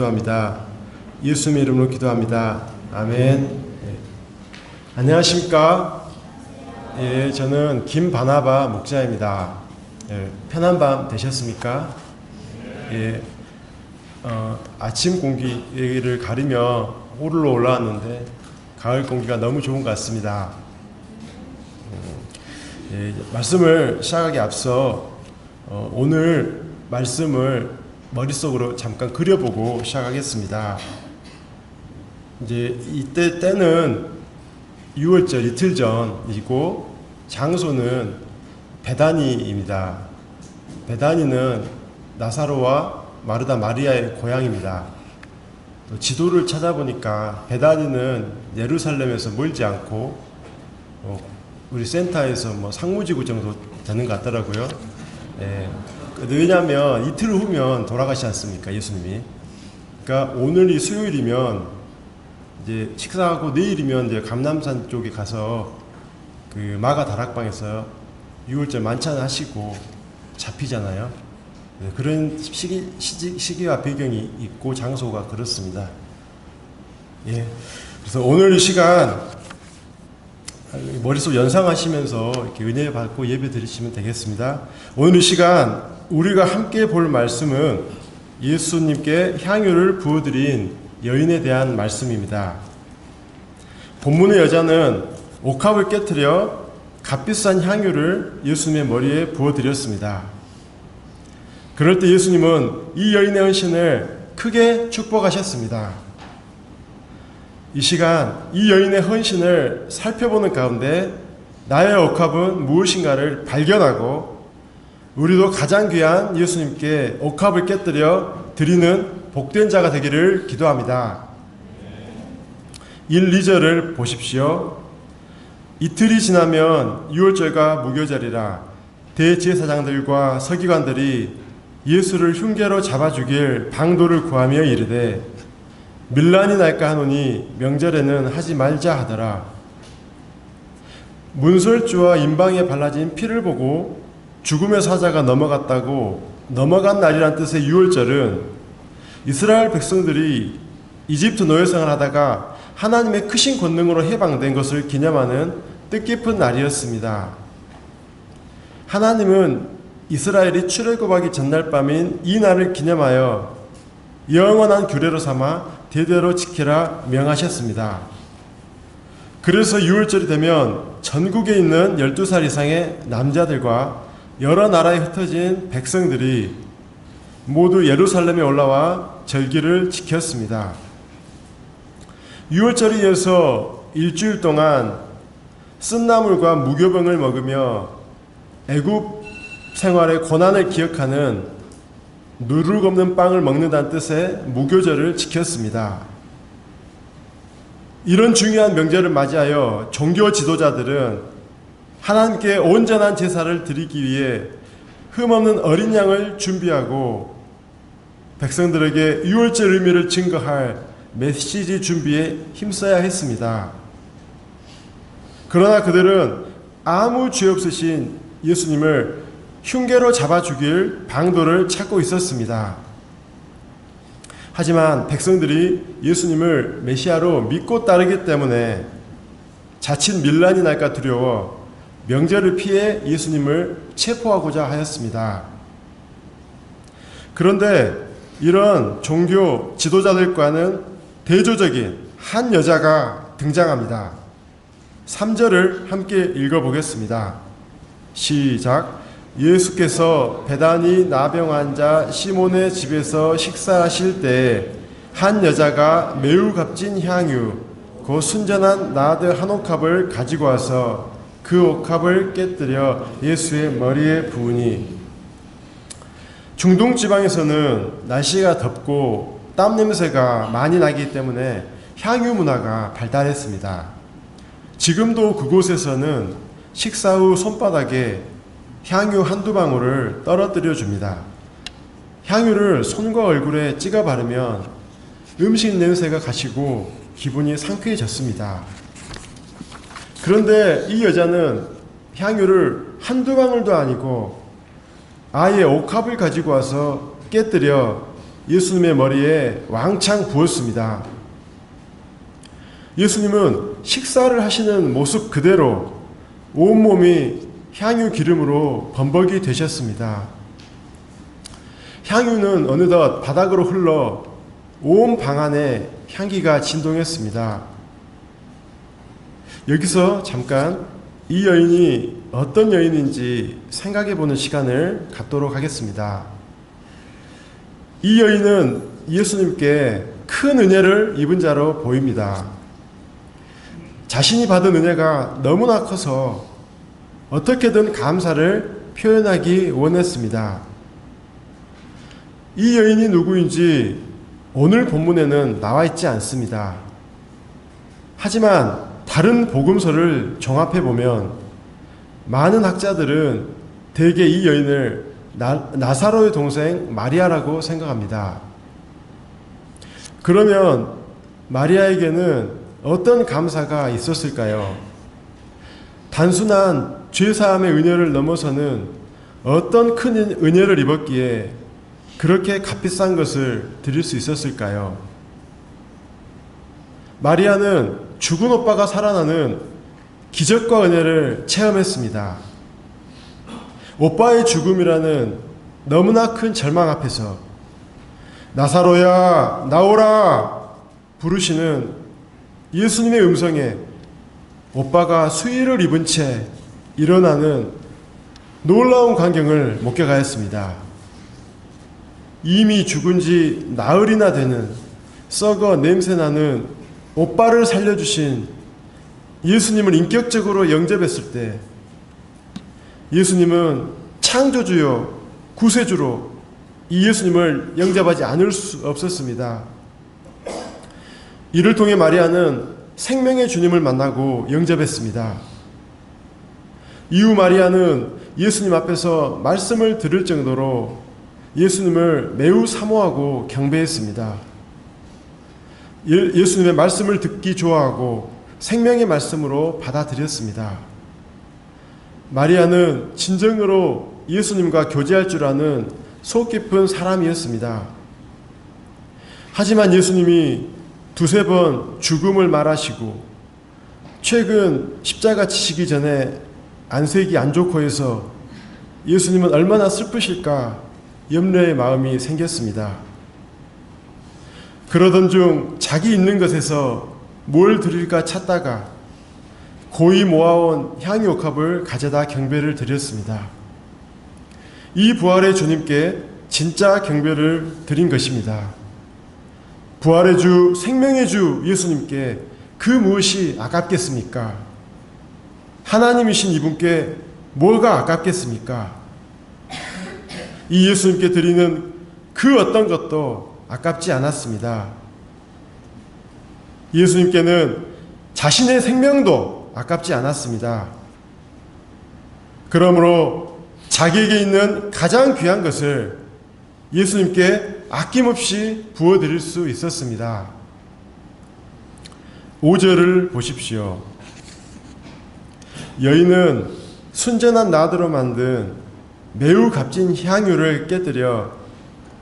기도합니다. 예수님의 이름으로 기도합니다. 아멘. 예. 안녕하십니까? 예, 저는 김바나바 목자입니다. 예, 편한 밤 되셨습니까? 예, 어, 아침 공기를 가리며 호르러 올라왔는데 가을 공기가 너무 좋은 것 같습니다. 음, 예, 말씀을 시작하기 앞서 어, 오늘 말씀을 머릿속으로 잠깐 그려보고 시작하겠습니다. 이제 이때 때는 6월절 이틀 전이고 장소는 베다니입니다. 베다니는 나사로와 마르다 마리아의 고향입니다. 또 지도를 찾아보니까 베다니는 예루살렘에서 멀지 않고 어, 우리 센터에서 뭐 상무지구 정도 되는 것 같더라고요. 예. 왜냐하면 이틀 후면 돌아가시지 않습니까 예수님이. 그러니까 오늘이 수요일이면 이제 식사하고 내일이면 이제 감남산 쪽에 가서 그 마가 다락방에서 6월절 만찬 하시고 잡히잖아요. 네, 그런 시기, 시기, 시기와 배경이 있고 장소가 그렇습니다. 예. 그래서 오늘 이 시간 머릿속 연상하시면서 이렇게 은혜 받고 예배 드리시면 되겠습니다. 오늘 이 시간 우리가 함께 볼 말씀은 예수님께 향유를 부어드린 여인에 대한 말씀입니다. 본문의 여자는 옥합을 깨뜨려 값비싼 향유를 예수님의 머리에 부어드렸습니다. 그럴 때 예수님은 이 여인의 헌신을 크게 축복하셨습니다. 이 시간 이 여인의 헌신을 살펴보는 가운데 나의 옥합은 무엇인가를 발견하고 우리도 가장 귀한 예수님께 옥합을 깨뜨려 드리는 복된 자가 되기를 기도합니다. 1, 2절을 보십시오. 이틀이 지나면 6월절과 무교절이라 대제사장들과 서기관들이 예수를 흉계로 잡아 죽일 방도를 구하며 이르되 밀란이 날까 하노니 명절에는 하지 말자 하더라. 문설주와 임방에 발라진 피를 보고 죽음의 사자가 넘어갔다고 넘어간 날이란 뜻의 6월절은 이스라엘 백성들이 이집트 노예생활 하다가 하나님의 크신 권능으로 해방된 것을 기념하는 뜻깊은 날이었습니다. 하나님은 이스라엘이 출애굽하기 전날 밤인 이 날을 기념하여 영원한 규례로 삼아 대대로 지키라 명하셨습니다. 그래서 6월절이 되면 전국에 있는 12살 이상의 남자들과 여러 나라에 흩어진 백성들이 모두 예루살렘에 올라와 절기를 지켰습니다. 6월절에 이어서 일주일 동안 쓴나물과 무교병을 먹으며 애굽 생활의 고난을 기억하는 누룩 없는 빵을 먹는다는 뜻의 무교절을 지켰습니다. 이런 중요한 명절을 맞이하여 종교 지도자들은 하나님께 온전한 제사를 드리기 위해 흠없는 어린 양을 준비하고 백성들에게 6월절 의미를 증거할 메시지 준비에 힘써야 했습니다. 그러나 그들은 아무 죄 없으신 예수님을 흉계로 잡아 죽일 방도를 찾고 있었습니다. 하지만 백성들이 예수님을 메시아로 믿고 따르기 때문에 자칫 밀란이 날까 두려워 명절을 피해 예수님을 체포하고자 하였습니다. 그런데 이런 종교 지도자들과는 대조적인 한 여자가 등장합니다. 3절을 함께 읽어보겠습니다. 시작. 예수께서 배단이 나병 환자 시몬의 집에서 식사하실 때한 여자가 매우 값진 향유, 그 순전한 나드 한 옥합을 가지고 와서 그 옥합을 깨뜨려 예수의 머리에 부으니 중동 지방에서는 날씨가 덥고 땀 냄새가 많이 나기 때문에 향유 문화가 발달했습니다. 지금도 그곳에서는 식사 후 손바닥에 향유 한두 방울을 떨어뜨려 줍니다. 향유를 손과 얼굴에 찍어 바르면 음식 냄새가 가시고 기분이 상쾌해졌습니다. 그런데 이 여자는 향유를 한두 방울도 아니고 아예 옥합을 가지고 와서 깨뜨려 예수님의 머리에 왕창 부었습니다. 예수님은 식사를 하시는 모습 그대로 온몸이 향유 기름으로 범벅이 되셨습니다. 향유는 어느덧 바닥으로 흘러 온 방 안에 향기가 진동했습니다. 여기서 잠깐 이 여인이 어떤 여인인지 생각해 보는 시간을 갖도록 하겠습니다. 이 여인은 예수님께 큰 은혜를 입은 자로 보입니다. 자신이 받은 은혜가 너무나 커서 어떻게든 감사를 표현하기 원했습니다. 이 여인이 누구인지 오늘 본문에는 나와 있지 않습니다. 하지만 다른 복음서를 종합해 보면 많은 학자들은 대개 이 여인을 나, 나사로의 동생 마리아라고 생각합니다. 그러면 마리아에게는 어떤 감사가 있었을까요? 단순한 죄사함의 은혜를 넘어서는 어떤 큰 은혜를 입었기에 그렇게 값비싼 것을 드릴 수 있었을까요? 마리아는 죽은 오빠가 살아나는 기적과 은혜를 체험했습니다. 오빠의 죽음이라는 너무나 큰 절망 앞에서 나사로야 나오라 부르시는 예수님의 음성에 오빠가 수의를 입은 채 일어나는 놀라운 광경을 목격하였습니다. 이미 죽은 지 나흘이나 되는 썩어 냄새나는 오빠를 살려주신 예수님을 인격적으로 영접했을 때 예수님은 창조주요 구세주로 이 예수님을 영접하지 않을 수 없었습니다. 이를 통해 마리아는 생명의 주님을 만나고 영접했습니다. 이후 마리아는 예수님 앞에서 말씀을 들을 정도로 예수님을 매우 사모하고 경배했습니다. 예, 예수님의 말씀을 듣기 좋아하고 생명의 말씀으로 받아들였습니다. 마리아는 진정으로 예수님과 교제할 줄 아는 속 깊은 사람이었습니다. 하지만 예수님이 두세 번 죽음을 말하시고 최근 십자가 치시기 전에 안색이 안 좋고 해서 예수님은 얼마나 슬프실까 염려의 마음이 생겼습니다. 그러던 중 자기 있는 것에서 뭘 드릴까 찾다가 고이 모아온 향유 옥합을 가져다 경배를 드렸습니다. 이 부활의 주님께 진짜 경배를 드린 것입니다. 부활의 주, 생명의 주 예수님께 그 무엇이 아깝겠습니까? 하나님이신 이분께 뭐가 아깝겠습니까? 이 예수님께 드리는 그 어떤 것도 아깝지 않았습니다. 예수님께는 자신의 생명도 아깝지 않았습니다. 그러므로 자기에게 있는 가장 귀한 것을 예수님께 아낌없이 부어드릴 수 있었습니다. 5절을 보십시오. 여인은 순전한 나드로 만든 매우 값진 향유를 깨뜨려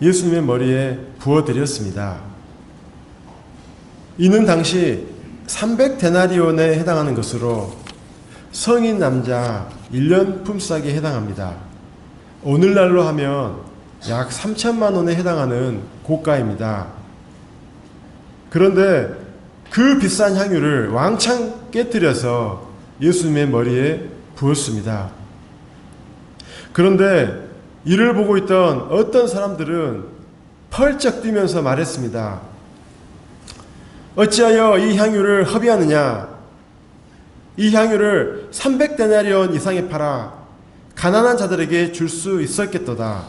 예수님의 머리에 부어드렸습니다. 이는 당시 300데나리온에 해당하는 것으로 성인 남자 1년 품삯에 해당합니다. 오늘날로 하면 약 3천만 원에 해당하는 고가입니다. 그런데 그 비싼 향유를 왕창 깨뜨려서 예수님의 머리에 부었습니다. 그런데 이를 보고 있던 어떤 사람들은 펄쩍 뛰면서 말했습니다. 어찌하여 이 향유를 허비하느냐? 이 향유를 300데나리온 이상에 팔아 가난한 자들에게 줄 수 있었겠도다.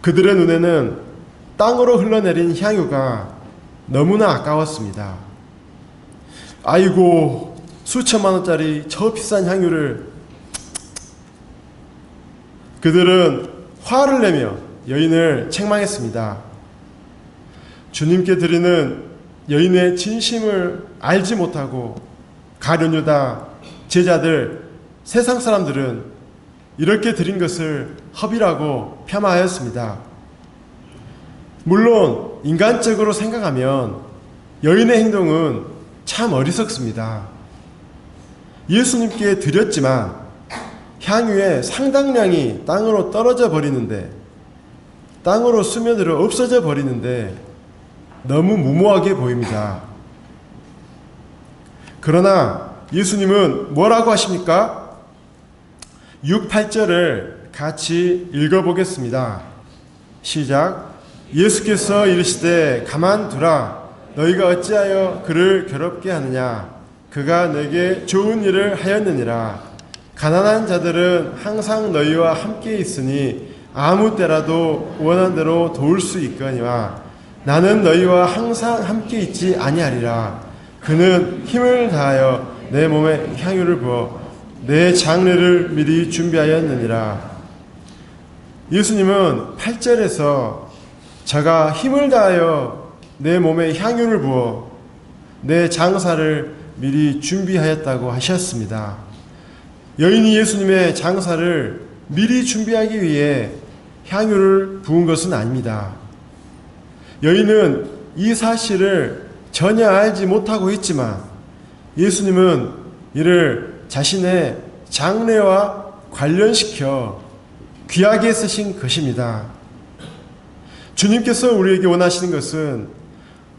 그들의 눈에는 땅으로 흘러내린 향유가 너무나 아까웠습니다. 아이고, 수천만 원짜리 저 비싼 향유를 그들은 화를 내며 여인을 책망했습니다. 주님께 드리는 여인의 진심을 알지 못하고 가룟유다 제자들 세상 사람들은 이렇게 드린 것을 허비라고 폄하하였습니다. 물론 인간적으로 생각하면 여인의 행동은 참 어리석습니다. 예수님께 드렸지만 향유의 상당량이 땅으로 떨어져 버리는데 땅으로 스며들어 없어져 버리는데 너무 무모하게 보입니다. 그러나 예수님은 뭐라고 하십니까? 6, 8절을 같이 읽어보겠습니다. 시작. 예수께서 이르시되 가만두라 너희가 어찌하여 그를 괴롭게 하느냐 그가 내게 좋은 일을 하였느니라. 가난한 자들은 항상 너희와 함께 있으니 아무 때라도 원한 대로 도울 수 있거니와 나는 너희와 항상 함께 있지 아니하리라. 그는 힘을 다하여 내 몸에 향유를 부어 내 장례를 미리 준비하였느니라. 예수님은 8절에서 제가 힘을 다하여 내 몸에 향유를 부어 내 장사를 미리 준비하였다고 하셨습니다. 여인이 예수님의 장사를 미리 준비하기 위해 향유를 부은 것은 아닙니다. 여인은 이 사실을 전혀 알지 못하고 있지만 예수님은 이를 자신의 장래와 관련시켜 귀하게 쓰신 것입니다. 주님께서 우리에게 원하시는 것은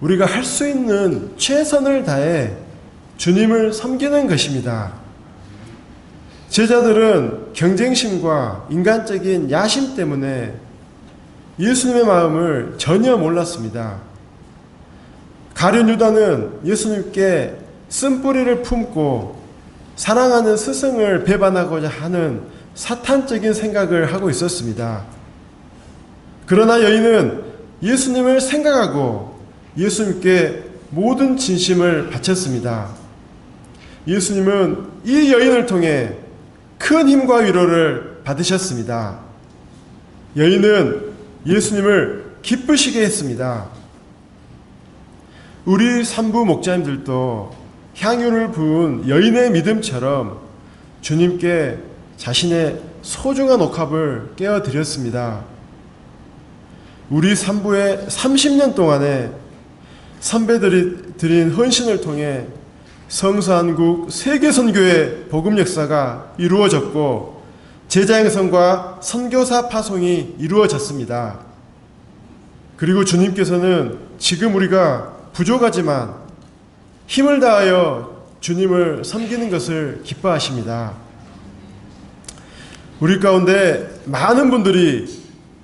우리가 할 수 있는 최선을 다해 주님을 섬기는 것입니다. 제자들은 경쟁심과 인간적인 야심 때문에 예수님의 마음을 전혀 몰랐습니다. 가룟 유다는 예수님께 쓴뿌리를 품고 사랑하는 스승을 배반하고자 하는 사탄적인 생각을 하고 있었습니다. 그러나 여인은 예수님을 생각하고 예수님께 모든 진심을 바쳤습니다. 예수님은 이 여인을 통해 큰 힘과 위로를 받으셨습니다. 여인은 예수님을 기쁘시게 했습니다. 우리 산부 목자님들도 향유를 부은 여인의 믿음처럼 주님께 자신의 소중한 옥합을 깨어드렸습니다. 우리 산부의 30년 동안에 선배들이 드린 헌신을 통해 성서한국 세계선교의 복음 역사가 이루어졌고 제자 행성과 선교사 파송이 이루어졌습니다. 그리고 주님께서는 지금 우리가 부족하지만 힘을 다하여 주님을 섬기는 것을 기뻐하십니다. 우리 가운데 많은 분들이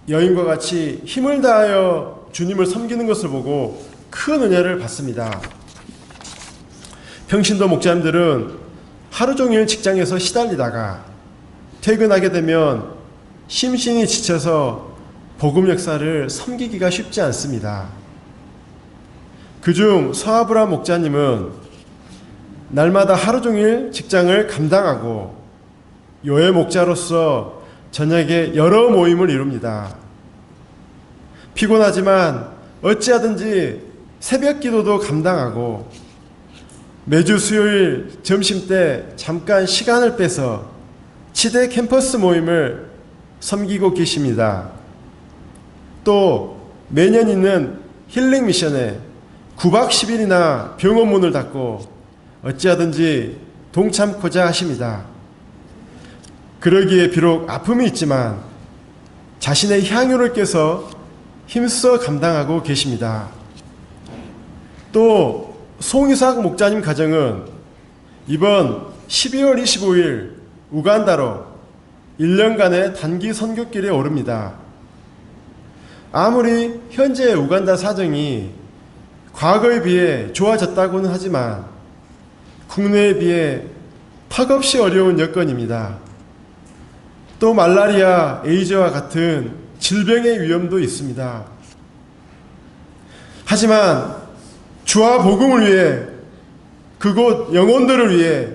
여인과 같이 힘을 다하여 주님을 섬기는 것을 보고 큰 은혜를 받습니다. 평신도 목자님들은 하루 종일 직장에서 시달리다가 퇴근하게 되면 심신이 지쳐서 복음 역사를 섬기기가 쉽지 않습니다. 그중 서아브라 목자님은 날마다 하루 종일 직장을 감당하고 요해 목자로서 저녁에 여러 모임을 이룹니다. 피곤하지만 어찌하든지 새벽 기도도 감당하고 매주 수요일 점심 때 잠깐 시간을 빼서 치대 캠퍼스 모임을 섬기고 계십니다. 또 매년 있는 힐링 미션에 9박 10일이나 병원 문을 닫고 어찌하든지 동참코자 하십니다. 그러기에 비록 아픔이 있지만 자신의 향유를 깨서 힘써 감당하고 계십니다. 또 송이삭 목자님 가정은 이번 12월 25일 우간다로 1년간의 단기 선교길에 오릅니다. 아무리 현재 우간다 사정이 과거에 비해 좋아졌다고는 하지만 국내에 비해 턱없이 어려운 여건입니다. 또 말라리아, 에이즈와 같은 질병의 위험도 있습니다. 하지만 주와 복음을 위해 그곳 영혼들을 위해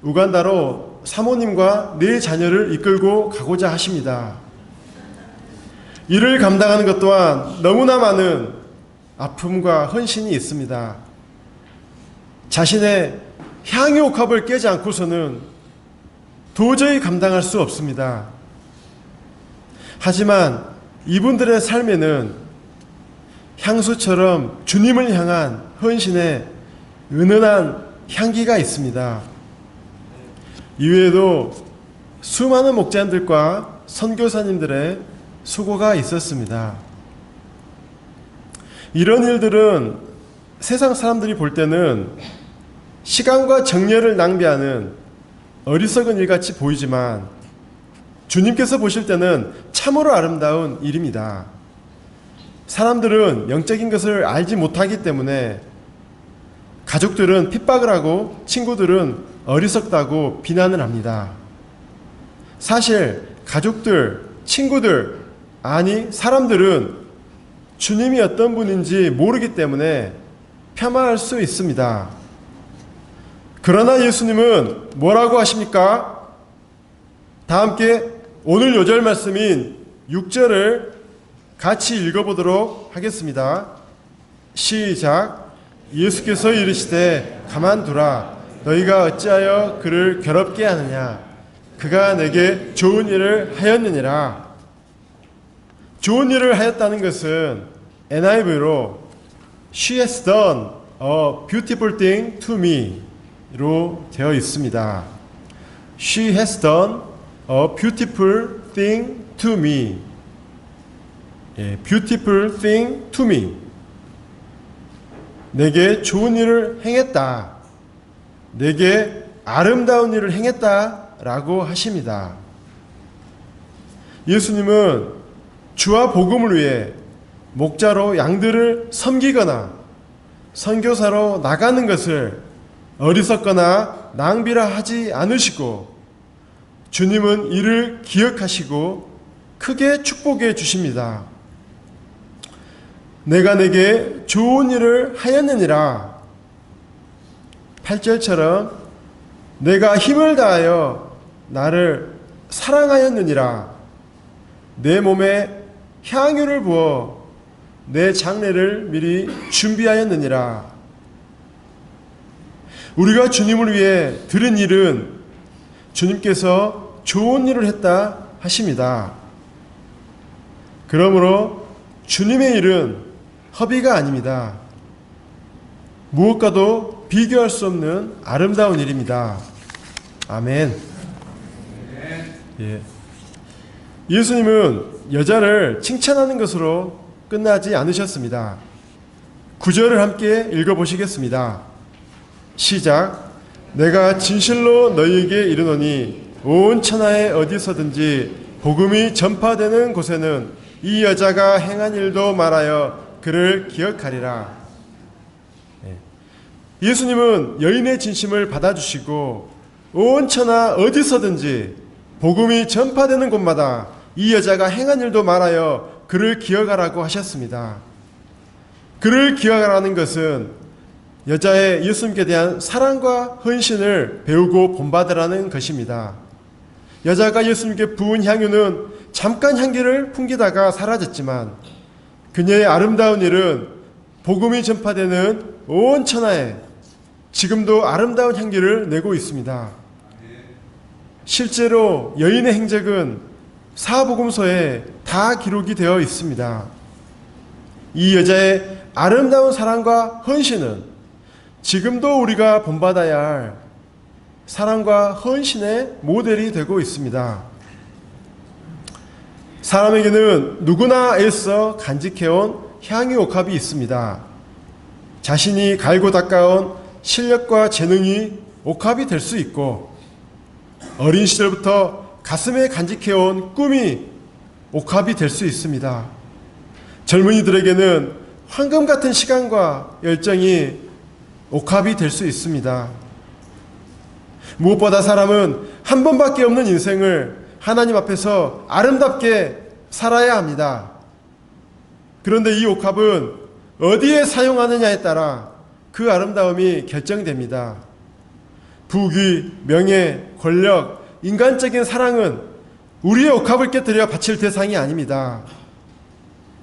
우간다로 사모님과 네 자녀를 이끌고 가고자 하십니다. 이를 감당하는 것 또한 너무나 많은 아픔과 헌신이 있습니다. 자신의 향유 옥합을 깨지 않고서는 도저히 감당할 수 없습니다. 하지만 이분들의 삶에는 향수처럼 주님을 향한 헌신의 은은한 향기가 있습니다. 이외에도 수많은 목자님들과 선교사님들의 수고가 있었습니다. 이런 일들은 세상 사람들이 볼 때는 시간과 정열을 낭비하는 어리석은 일같이 보이지만 주님께서 보실 때는 참으로 아름다운 일입니다. 사람들은 영적인 것을 알지 못하기 때문에 가족들은 핍박을 하고 친구들은 어리석다고 비난을 합니다. 사실 가족들, 친구들, 아니 사람들은 주님이 어떤 분인지 모르기 때문에 폄하할 수 있습니다. 그러나 예수님은 뭐라고 하십니까? 다 함께 오늘 요절 말씀인 6절을 같이 읽어보도록 하겠습니다. 시작. 예수께서 이르시되 가만두라. 너희가 어찌하여 그를 괴롭게 하느냐? 그가 내게 좋은 일을 하였느니라. 좋은 일을 하였다는 것은 NIV로 She has done a beautiful thing to me 로 되어 있습니다. She has done a beautiful thing to me. 예, beautiful thing to me. 내게 좋은 일을 행했다. 내게 아름다운 일을 행했다. 라고 하십니다. 예수님은 주와 복음을 위해 목자로 양들을 섬기거나 선교사로 나가는 것을 어리석거나 낭비라 하지 않으시고 주님은 이를 기억하시고 크게 축복해 주십니다. 내가 내게 좋은 일을 하였느니라. 8절처럼 내가 힘을 다하여 나를 사랑하였느니라. 내 몸에 향유를 부어 내 장례를 미리 준비하였느니라. 우리가 주님을 위해 들은 일은 주님께서 좋은 일을 했다 하십니다. 그러므로 주님의 일은 허비가 아닙니다. 무엇과도 비교할 수 없는 아름다운 일입니다. 아멘. 예. 예수님은 여자를 칭찬하는 것으로 끝나지 않으셨습니다. 구절을 함께 읽어보시겠습니다. 시작. 내가 진실로 너희에게 이르노니 온 천하에 어디서든지 복음이 전파되는 곳에는 이 여자가 행한 일도 말하여 그를 기억하리라. 예. 예수님은 여인의 진심을 받아주시고 온 천하 어디서든지 복음이 전파되는 곳마다 이 여자가 행한 일도 말하여 그를 기억하라고 하셨습니다. 그를 기억하라는 것은 여자의 예수님께 대한 사랑과 헌신을 배우고 본받으라는 것입니다. 여자가 예수님께 부은 향유는 잠깐 향기를 풍기다가 사라졌지만 그녀의 아름다운 일은 복음이 전파되는 온 천하에 지금도 아름다운 향기를 내고 있습니다. 실제로 여인의 행적은 사복음서에 다 기록이 되어 있습니다. 이 여자의 아름다운 사랑과 헌신은 지금도 우리가 본받아야 할 사랑과 헌신의 모델이 되고 있습니다. 사람에게는 누구나 애써 간직해온 향유 옥합이 있습니다. 자신이 갈고 닦아온 실력과 재능이 옥합이 될 수 있고 어린 시절부터 가슴에 간직해온 꿈이 옥합이 될 수 있습니다. 젊은이들에게는 황금 같은 시간과 열정이 옥합이 될 수 있습니다. 무엇보다 사람은 한 번밖에 없는 인생을 하나님 앞에서 아름답게 살아야 합니다. 그런데 이 옥합은 어디에 사용하느냐에 따라 그 아름다움이 결정됩니다. 부귀, 명예, 권력, 인간적인 사랑은 우리의 옥합을 깨뜨려 바칠 대상이 아닙니다.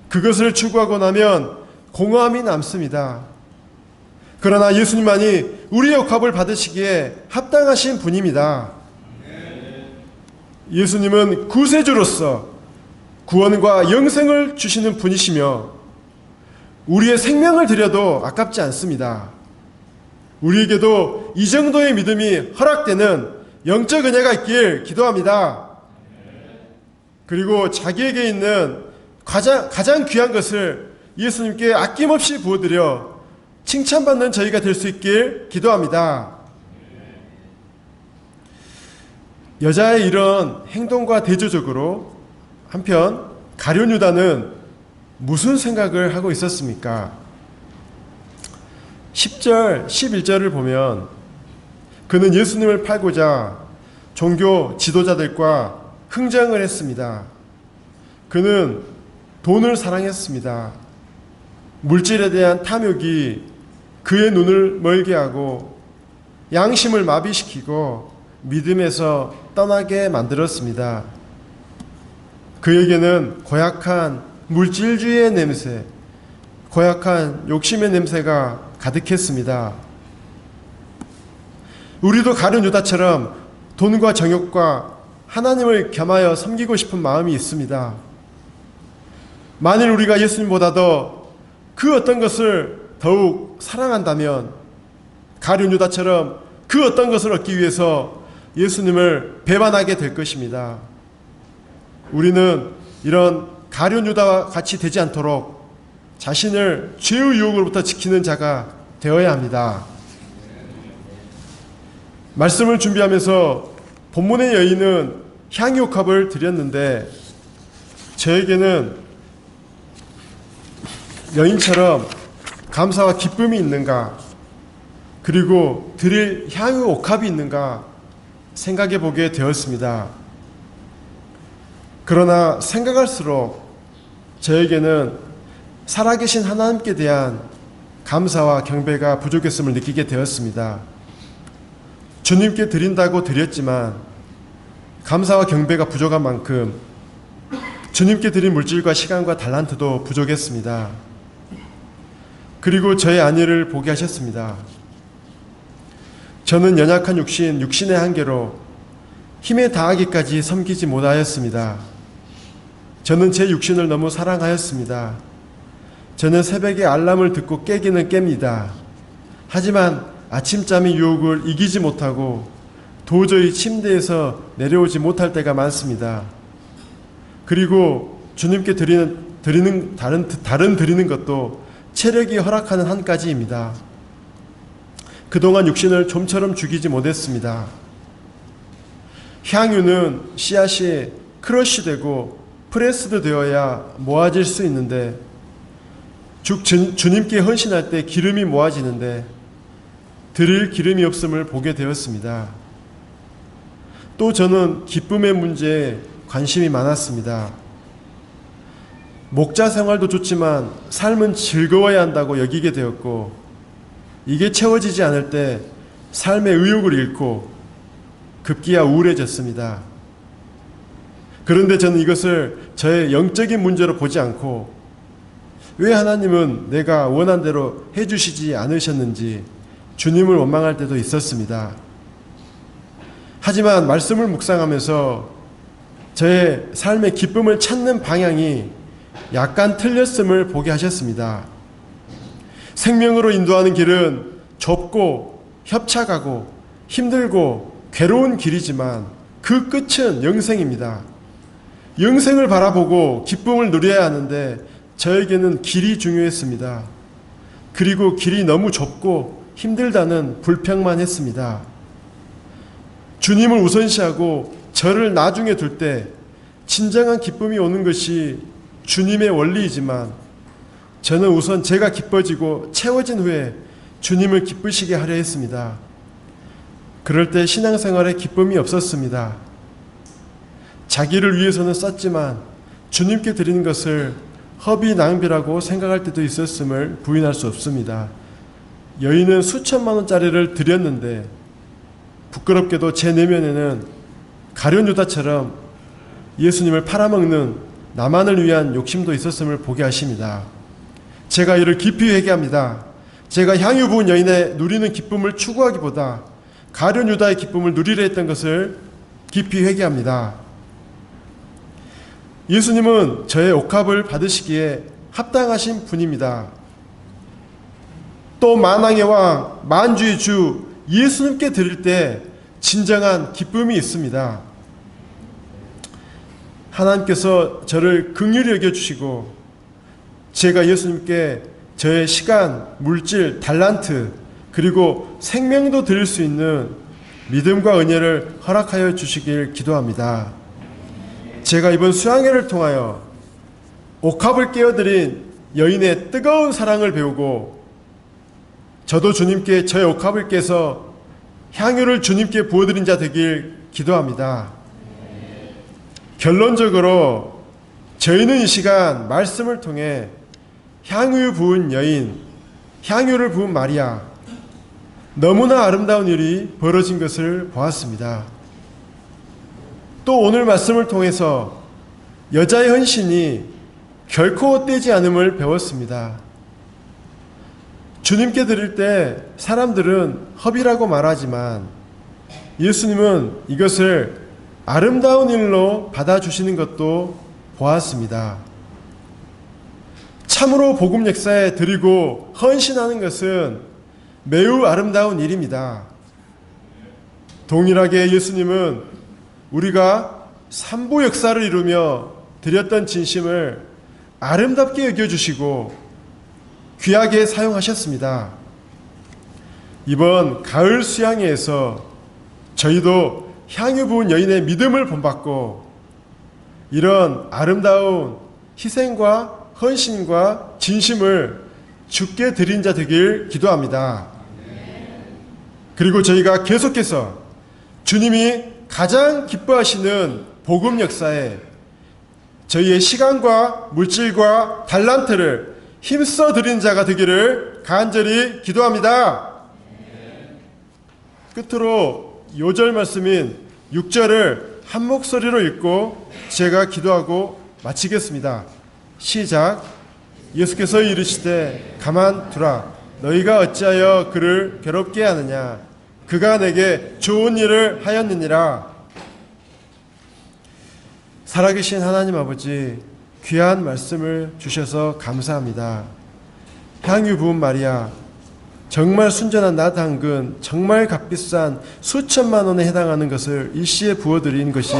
그것을 추구하고 나면 공허함이 남습니다. 그러나 예수님만이 우리의 옥합을 받으시기에 합당하신 분입니다. 예수님은 구세주로서 구원과 영생을 주시는 분이시며 우리의 생명을 드려도 아깝지 않습니다. 우리에게도 이 정도의 믿음이 허락되는 영적 은혜가 있길 기도합니다. 그리고 자기에게 있는 가장, 가장 귀한 것을 예수님께 아낌없이 부어드려 칭찬받는 저희가 될 수 있길 기도합니다. 여자의 이런 행동과 대조적으로 한편 가룟 유다는 무슨 생각을 하고 있었습니까? 10절, 11절을 보면 그는 예수님을 팔고자 종교 지도자들과 흥정을 했습니다. 그는 돈을 사랑했습니다. 물질에 대한 탐욕이 그의 눈을 멀게 하고 양심을 마비시키고 믿음에서 떠나게 만들었습니다. 그에게는 고약한 물질주의의 냄새, 고약한 욕심의 냄새가 가득했습니다. 우리도 가룟 유다처럼 돈과 정욕과 하나님을 겸하여 섬기고 싶은 마음이 있습니다. 만일 우리가 예수님보다도 그 어떤 것을 더욱 사랑한다면 가룟 유다처럼 그 어떤 것을 얻기 위해서 예수님을 배반하게 될 것입니다. 우리는 이런 가룟 유다와 같이 되지 않도록 자신을 죄의 유혹으로부터 지키는 자가 되어야 합니다. 말씀을 준비하면서 본문의 여인은 향유컵을 드렸는데 저에게는 여인처럼 감사와 기쁨이 있는가 그리고 드릴 향유 옥합이 있는가 생각해 보게 되었습니다. 그러나 생각할수록 저에게는 살아계신 하나님께 대한 감사와 경배가 부족했음을 느끼게 되었습니다. 주님께 드린다고 드렸지만 감사와 경배가 부족한 만큼 주님께 드린 물질과 시간과 달란트도 부족했습니다. 그리고 저의 안위를 보게 하셨습니다. 저는 연약한 육신, 육신의 한계로 힘에 다하기까지 섬기지 못하였습니다. 저는 제 육신을 너무 사랑하였습니다. 저는 새벽에 알람을 듣고 깨기는 깹니다. 하지만 아침잠의 유혹을 이기지 못하고 도저히 침대에서 내려오지 못할 때가 많습니다. 그리고 주님께 드리는, 드리는 다른, 다른 드리는 것도 체력이 허락하는 한까지입니다. 그동안 육신을 좀처럼 죽이지 못했습니다. 향유는 씨앗이 크러쉬되고 프레스드 되어야 모아질 수 있는데 주, 주님께 헌신할 때 기름이 모아지는데 드릴 기름이 없음을 보게 되었습니다. 또 저는 기쁨의 문제에 관심이 많았습니다. 목자 생활도 좋지만 삶은 즐거워야 한다고 여기게 되었고 이게 채워지지 않을 때 삶의 의욕을 잃고 급기야 우울해졌습니다. 그런데 저는 이것을 저의 영적인 문제로 보지 않고 왜 하나님은 내가 원한 대로 해주시지 않으셨는지 주님을 원망할 때도 있었습니다. 하지만 말씀을 묵상하면서 저의 삶의 기쁨을 찾는 방향이 약간 틀렸음을 보게 하셨습니다. 생명으로 인도하는 길은 좁고 협착하고 힘들고 괴로운 길이지만 그 끝은 영생입니다. 영생을 바라보고 기쁨을 누려야 하는데 저에게는 길이 중요했습니다. 그리고 길이 너무 좁고 힘들다는 불평만 했습니다. 주님을 우선시하고 저를 나중에 둘 때 진정한 기쁨이 오는 것이 주님의 원리이지만 저는 우선 제가 기뻐지고 채워진 후에 주님을 기쁘시게 하려 했습니다. 그럴 때 신앙생활에 기쁨이 없었습니다. 자기를 위해서는 썼지만 주님께 드리는 것을 허비 낭비라고 생각할 때도 있었음을 부인할 수 없습니다. 여인은 수천만 원짜리를 드렸는데 부끄럽게도 제 내면에는 가룟 유다처럼 예수님을 팔아먹는 나만을 위한 욕심도 있었음을 보게 하십니다. 제가 이를 깊이 회개합니다. 제가 향유 부은 여인의 누리는 기쁨을 추구하기보다 가룟 유다의 기쁨을 누리려 했던 것을 깊이 회개합니다. 예수님은 저의 옥합을 받으시기에 합당하신 분입니다. 또 만왕의 왕, 만주의 주 예수님께 드릴 때 진정한 기쁨이 있습니다. 하나님께서 저를 긍휼히 여겨 주시고 제가 예수님께 저의 시간, 물질, 달란트 그리고 생명도 드릴 수 있는 믿음과 은혜를 허락하여 주시길 기도합니다. 제가 이번 수양회를 통하여 옥합을 깨어드린 여인의 뜨거운 사랑을 배우고 저도 주님께 저의 옥합을 깨서 향유를 주님께 부어드린 자 되길 기도합니다. 결론적으로 저희는 이 시간 말씀을 통해 향유 부은 여인, 향유를 부은 마리아, 너무나 아름다운 일이 벌어진 것을 보았습니다. 또 오늘 말씀을 통해서 여자의 헌신이 결코 헛되지 않음을 배웠습니다. 주님께 드릴 때 사람들은 허비라고 말하지만 예수님은 이것을 아름다운 일로 받아주시는 것도 보았습니다. 참으로 복음 역사에 드리고 헌신하는 것은 매우 아름다운 일입니다. 동일하게 예수님은 우리가 삼보 역사를 이루며 드렸던 진심을 아름답게 여겨주시고 귀하게 사용하셨습니다. 이번 가을 수양회에서 저희도 향유 부은 여인의 믿음을 본받고 이런 아름다운 희생과 헌신과 진심을 주께 드린 자 되길 기도합니다. 그리고 저희가 계속해서 주님이 가장 기뻐하시는 복음 역사에 저희의 시간과 물질과 달란트를 힘써 드린 자가 되기를 간절히 기도합니다. 끝으로 요절 말씀인 6절을 한 목소리로 읽고 제가 기도하고 마치겠습니다. 시작. 예수께서 이르시되 가만 두라. 너희가 어찌하여 그를 괴롭게 하느냐? 그가 내게 좋은 일을 하였느니라. 살아계신 하나님 아버지, 귀한 말씀을 주셔서 감사합니다. 향유 부은 마리아, 정말 순전한 나 당근, 정말 값비싼 수천만 원에 해당하는 것을 일시에 부어드린 것이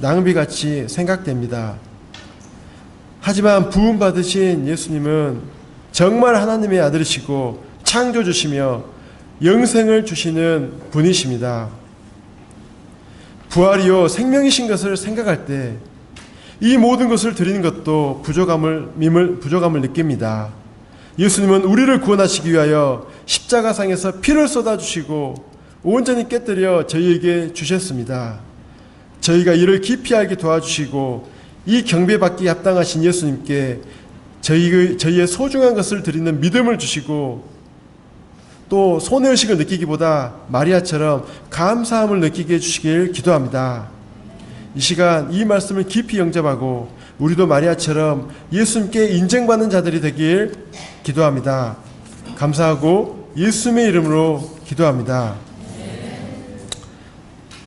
낭비같이 생각됩니다. 하지만 부음 받으신 예수님은 정말 하나님의 아들이시고 창조주시며 영생을 주시는 분이십니다. 부활이요 생명이신 것을 생각할 때 이 모든 것을 드리는 것도 부족함을 밈을 부족함을 느낍니다. 예수님은 우리를 구원하시기 위하여 십자가상에서 피를 쏟아 주시고 온전히 깨뜨려 저희에게 주셨습니다. 저희가 이를 알게 도와주시고 이 경배받기 합당하신 예수님께 저희, 저희의 소중한 것을 드리는 믿음을 주시고 또 손해의식을 느끼기보다 마리아처럼 감사함을 느끼게 해주시길 기도합니다. 이 시간 이 말씀을 깊이 영접하고 우리도 마리아처럼 예수님께 인정받는 자들이 되길 기도합니다. 감사하고 예수님의 이름으로 기도합니다.